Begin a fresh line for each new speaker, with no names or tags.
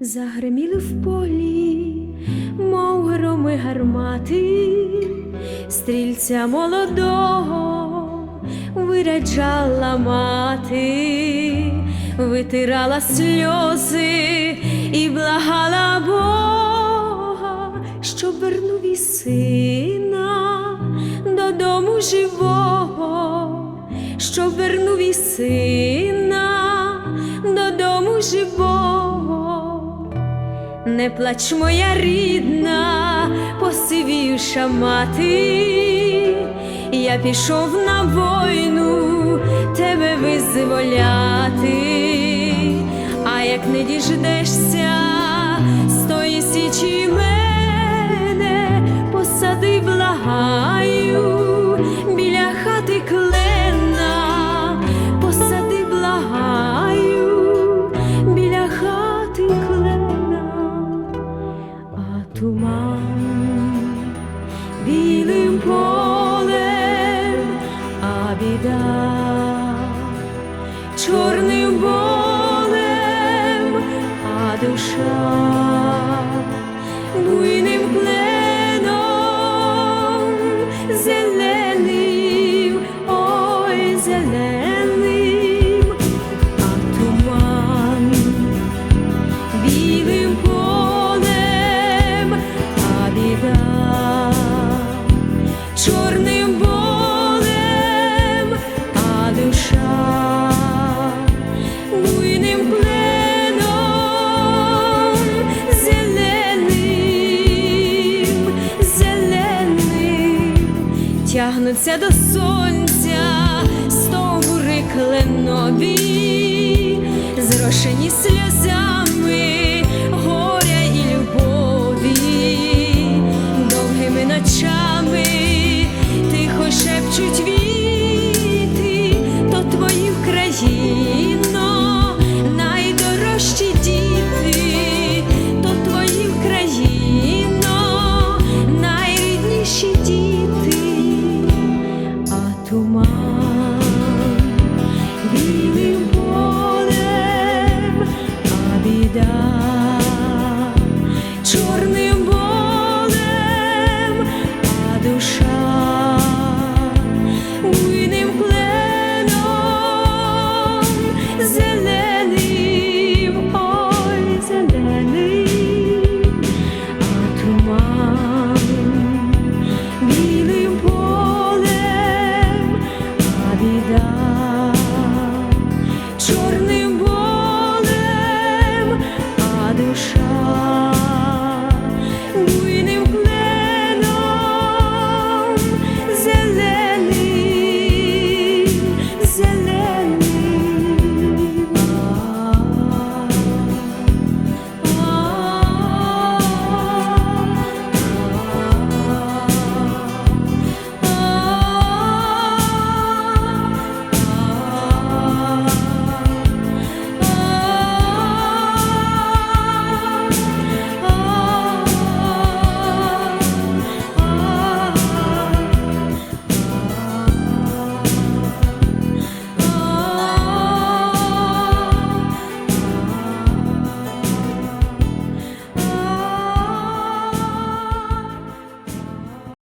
Загриміли в полі, мов громи гармати, стрільця молодого виряджала мати, витирала сльози і благала Бога, щоб вернув і сина додому живого, і сина додому живого. Не плач, моя рідна, посивівша мати, я пішов на війну тебе визволяти, а як не діждешся туман білим полем, а біда чорним болем, а душа буйним пленом зеленим, ой, зеленим, а туман білим тягнуться до сонця стовбури кленові, зрошені сльозами We